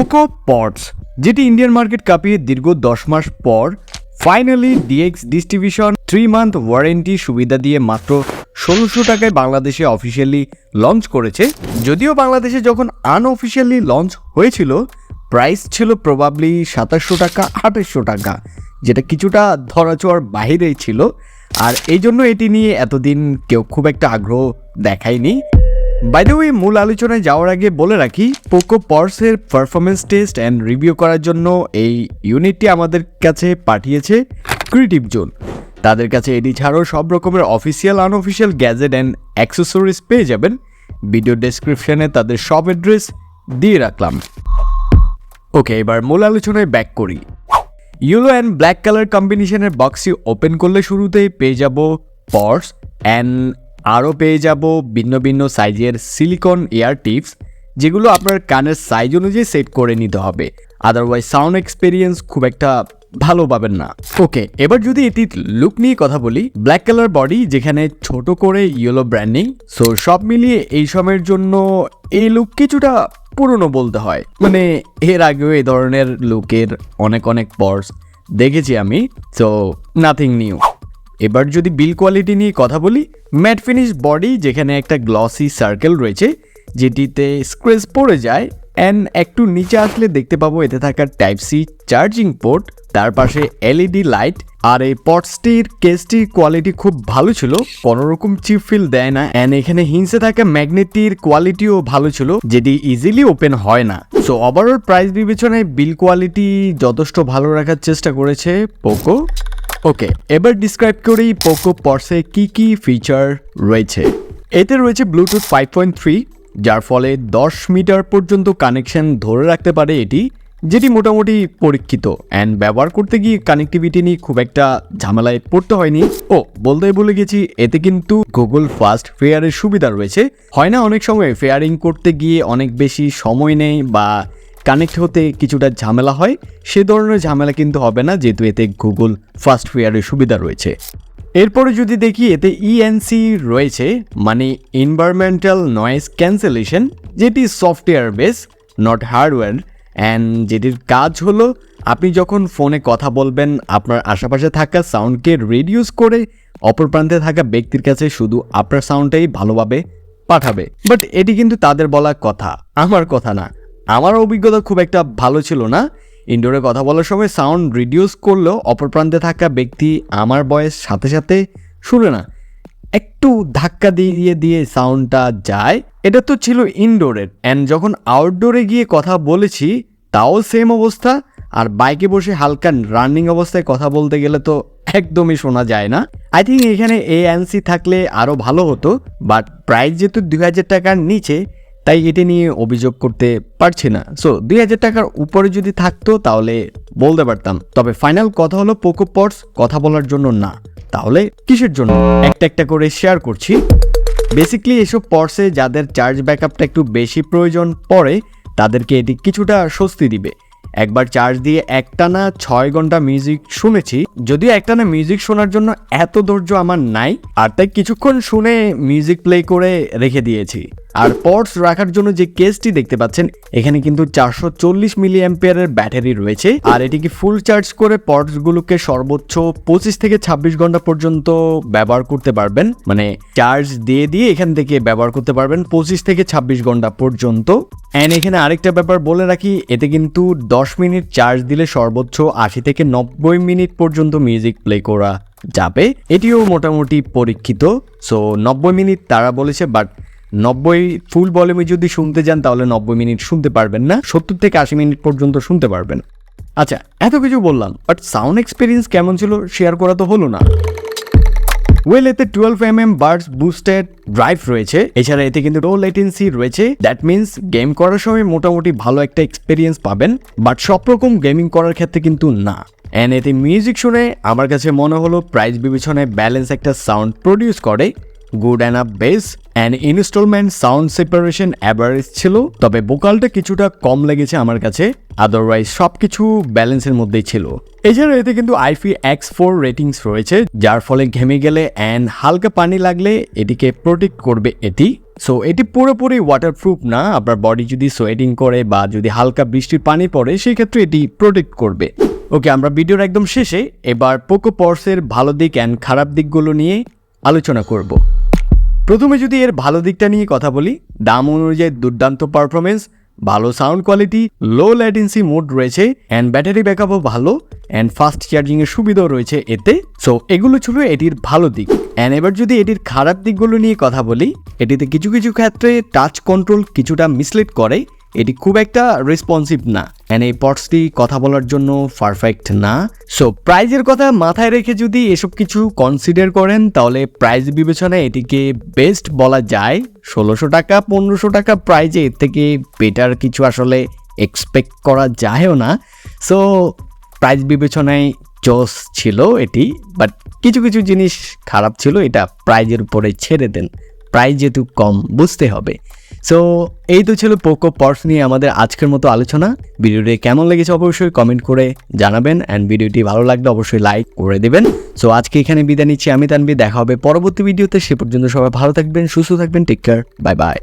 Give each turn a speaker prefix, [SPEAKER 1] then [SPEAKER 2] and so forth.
[SPEAKER 1] Poco pots যেটি Indian market কাঁপিয়ে দীর্ঘ দশ মাস পর finally DX distribution three month warranty সুবিধা দিয়ে মাত্র ষোলোশো টাকায় বাংলাদেশে অফিসিয়ালি লঞ্চ করেছে। যদিও বাংলাদেশে যখন আনঅফিসিয়ালি লঞ্চ হয়েছিল প্রাইস ছিল প্রবাবলি সাতাশশো টাকা, আঠাশশো টাকা, যেটা কিছুটা ধরাছোঁয়ার বাহিরেই ছিল। আর এই জন্য এটি নিয়ে এতদিন কেউ খুব একটা আগ্রহ দেখায়নি। বাই দ্য ওয়ে মূল আলোচনায় যাওয়ার আগে বলে রাখি পোকো পর্সের পারফরমেন্স টেস্ট অ্যান্ড রিভিউ করার জন্য এই ইউনিটটি আমাদের কাছে পাঠিয়েছে ক্রিয়েটিভ জোন তাদের কাছে এটি ছাড়াও সব রকমের official unofficial gadget and accessories পেয়ে যাবেন। ভিডিও ডেসক্রিপশনে তাদের সব অ্যাড্রেস দিয়ে রাখলাম। ওকে এবার মূল আলোচনায় ব্যাক করি। ইয়েলো অ্যান্ড ব্ল্যাক কালার কম্বিনেশনের বক্সটি ওপেন করলে শুরুতেই পেয়ে যাব পর্স অ্যান্ড আরও পেয়ে যাব ভিন্ন ভিন্ন সাইজের সিলিকন এয়ার টিপস, যেগুলো আপনার কানের সাইজ অনুযায়ী সেট করে নিতে হবে। আদারওয়াইজ সাউন্ড এক্সপিরিয়েন্স খুব একটা ভালো পাবেন না। ওকে এবার যদি এটি লুক নিয়ে কথা বলি ব্ল্যাক কালার বডি যেখানে ছোট করে ইয়েলো ব্র্যান্ডিং সো সব মিলিয়ে এই সময়ের জন্য এই লুক কিছুটা পুরনো বলতে হয়। মানে এর আগেও এই ধরনের লুকের অনেক অনেক পর্স দেখেছি আমি সো নাথিং নিউ এবার যদি বিল কোয়ালিটি নিয়ে কথা বলি, ম্যাট ফিনিশ বডি যেখানে একটা গ্লসি সার্কেল রয়েছে, যেটিতে স্ক্রেচ পড়ে যায় অ্যান্ড একটু নিচে আসলে দেখতে পাবো এতে থাকা টাইপ সি চার্জিং পোর্ট তার পাশে এলইডি লাইট আর এই পটসটির কেসটির কোয়ালিটি খুব ভালো ছিল, কোনো রকম চিপ ফিল দেয় না অ্যান্ড এখানে হিংসে থাকা ম্যাগনেটির কোয়ালিটিও ভালো ছিল, যেটি ইজিলি ওপেন হয় না। সো ওভারঅল প্রাইস বিবেচনায় বিল কোয়ালিটি যথেষ্ট ভালো রাখার চেষ্টা করেছে পোকো ওকে এবার ডিসক্রাইব করি পোকো পর্সে কি কি ফিচার রয়েছে। এতে রয়েছে ব্লুটুথ ফাইভ পয়েন্ট থ্রি যার ফলে দশ মিটার পর্যন্ত কানেকশন ধরে রাখতে পারে এটি, যেটি মোটামুটি পরীক্ষিত। অ্যান্ড ব্যবহার করতে গিয়ে কানেক্টিভিটি নিয়ে খুব একটা ঝামেলায় পড়তে হয়নি। ও, বলতে বলে গেছি, এতে কিন্তু গুগল ফাস্ট ফেয়ারের সুবিধা রয়েছে। হয় না, অনেক সময় ফেয়ারিং করতে গিয়ে অনেক বেশি সময় নেই বা কানেক্ট হতে কিছুটা ঝামেলা হয়, সে ধরনের ঝামেলা কিন্তু হবে না, যেহেতু এতে গুগল ফাস্ট ফেয়ারের সুবিধা রয়েছে। এরপরে যদি দেখি এতে ইএনসি রয়েছে মানে এনভায়রনমেন্টাল নয়েজ ক্যান্সেলেশন যেটি software base not hardware and যেটির কাজ হলো, আপনি যখন ফোনে কথা বলবেন, আপনার আশেপাশে থাকা সাউন্ডকে রিডিউস করে অপর প্রান্তে থাকা ব্যক্তির কাছে শুধু আপনার সাউন্ডটাই ভালোভাবে পাঠাবে। বাট এটি কিন্তু তাদের বলা কথা, আমার কথা না। আমার অভিজ্ঞতা খুব একটা ভালো ছিল না। ইনডোরে কথা বলার সময় সাউন্ড রিডিউস করলেও অপর প্রান্তে থাকা ব্যক্তি আমার বয়স সাথে সাথে শুনে না। একটু ধাক্কা দিয়ে দিয়ে সাউন্ডটা যায়। এটা তো ছিল ইনডোরের অ্যান্ড যখন আউটডোরে গিয়ে কথা বলেছি, তাও সেম অবস্থা। আর বাইকে বসে হালকা রানিং অবস্থায় কথা বলতে গেলে তো একদমই শোনা যায় না। আই থিঙ্ক এখানে এএনসি থাকলে আরও ভালো হতো। বাট প্রাইস যেহেতু দুই হাজার টাকার নিচে তাই এটি নিয়ে অভিযোগ করতে পারছি না। সো দুই হাজার টাকার উপরে যদি থাকতো, তাহলে বলতে পারতাম। তবে ফাইনাল কথা হলো পোকো পটস কথা বলার জন্য না। তাহলে কিসের জন্য? একটা একটা করে শেয়ার করছি। বেসিক্যালি এসব পর্সে যাদের চার্জ ব্যাকআপটা একটু বেশি প্রয়োজন পড়ে, তাদেরকে এটি কিছুটা স্বস্তি দিবে। একবার চার্জ দিয়ে একটানা ছয় ঘণ্টা মিউজিক শুনেছি। যদিও একটানা মিউজিক শোনার জন্য এত ধৈর্য আমার নাই, আর তাই কিছুক্ষণ শুনে মিউজিক প্লে করে রেখে দিয়েছি। আর পটস রাখার জন্য যে কেসটি দেখতে পাচ্ছেন, এখানে কিন্তু চারশো চল্লিশ মিলি অ্যাম্পিয়ারের ব্যাটারি রয়েছে। আর এটিকে ফুল চার্জ করে পটসগুলোকে সর্বোচ্চ পঁচিশ থেকে ছাব্বিশ ঘণ্টা পর্যন্ত ব্যবহার করতে পারবেন? মানে চার্জ দিয়ে দিয়ে এখান থেকে ব্যবহার করতে পারবেন পঁচিশ থেকে ছাব্বিশ ঘণ্টা পর্যন্ত। অ্যান্ড এখানে আরেকটা ব্যাপার বলে রাখি, এতে কিন্তু দশ মিনিট চার্জ দিলে সর্বোচ্চ আশি থেকে নব্বই মিনিট পর্যন্ত মিউজিক প্লে করা যাবে। এটিও মোটামুটি পরীক্ষিত। সো নব্বই মিনিট তারা বলেছে বাট নব্বই ফুল ভলিউমে যদি শুনতে যান, তাহলে নব্বই মিনিট শুনতে পারবেন না, সত্তর থেকে আশি মিনিট পর্যন্ত শুনতে পারবেন। আচ্ছা এত কিছু বললাম বাট সাউন্ড এক্সপিরিয়েন্স কেমন ছিল শেয়ার করা তো হলো না। ওয়েল এতে twelve M M birds boosted drive রয়েছে, এছাড়া এতে কিন্তু লো লেটেন্সি রয়েছে দ্যাট মিনস গেম করার সময় মোটামুটি ভালো একটা এক্সপিরিয়েন্স পাবেন বাট সব রকম গেমিং করার ক্ষেত্রে কিন্তু না। অ্যান্ড এতে মিউজিক শুনে আমার কাছে মনে হলো প্রাইস বিবেচনায় ব্যালেন্স একটা সাউন্ড প্রডিউস করে good and up bass and installment sound separation average ছিল, তবে বোকালটা কিছুটা কম লেগেছে আমার কাছে আদারওয়াইজ সব কিছু ব্যালেন্সের মধ্যেই ছিল। এছাড়া এতে কিন্তু আইফি এক্স ফোর রেটিংস রয়েছে, যার ফলে ঘেমে গেলে অ্যান্ড হালকা পানি লাগলে এটিকে প্রোটেক্ট করবে এটি। সো এটি পুরোপুরি ওয়াটারপ্রুফ না, আপনার বডি যদি সোয়েটিং করে বা যদি হালকা বৃষ্টির পানি পড়ে, সেই ক্ষেত্রে এটি প্রোটেক্ট করবে। ওকে আমরা ভিডিওর একদম শেষে এবার পোকো পর্সের ভালো দিক অ্যান্ড খারাপ দিকগুলো নিয়ে আলোচনা করব। প্রথমে যদি এর ভালো দিকটা নিয়ে কথা বলি দাম অনুযায়ী দুর্দান্ত পারফরমেন্স ভালো sound quality low latency mode রয়েছে অ্যান্ড ব্যাটারি ব্যাকআপও ভালো অ্যান্ড ফাস্ট চার্জিংয়ের সুবিধাও রয়েছে এতে। সো এগুলো ছিল এটির ভালো দিক। অ্যান্ড এবার যদি এটির খারাপ দিকগুলো নিয়ে কথা বলি, এটিতে কিছু কিছু ক্ষেত্রে টাচ কন্ট্রোল কিছুটা মিসলিড করে। এটি খুব একটা রেসপন্সিভ না। অ্যান্ড এই পটসটি কথা বলার জন্য পারফেক্ট না। সো প্রাইজের কথা মাথায় রেখে যদি এসব কিছু কনসিডার করেন, তাহলে প্রাইজ বিবেচনায় এটিকে বেস্ট বলা যায়। ষোলোশো টাকা, পনেরোশো টাকা প্রাইজে এর থেকে বেটার কিছু আসলে এক্সপেক্ট করা যায়ও না। সো প্রাইজ বিবেচনায় জস ছিল এটি বাট কিছু কিছু জিনিস খারাপ ছিল, এটা প্রাইজের উপরে ছেড়ে দেন। প্রাইজ যেহেতু কম, বুঝতে হবে। সো এই তো ছিল পোকো পার্স নিয়ে আমাদের আজকের মতো আলোচনা। ভিডিওটি কেমন লেগেছে অবশ্যই কমেন্ট করে জানাবেন অ্যান্ড ভিডিওটি ভালো লাগলে অবশ্যই লাইক করে দেবেন। সো আজকে এখানে বিদায় নিচ্ছি, আমি তানবি দেখা হবে পরবর্তী ভিডিওতে। সে পর্যন্ত সবাই ভালো থাকবেন, সুস্থ থাকবেন টেক কেয়ার বাই বাই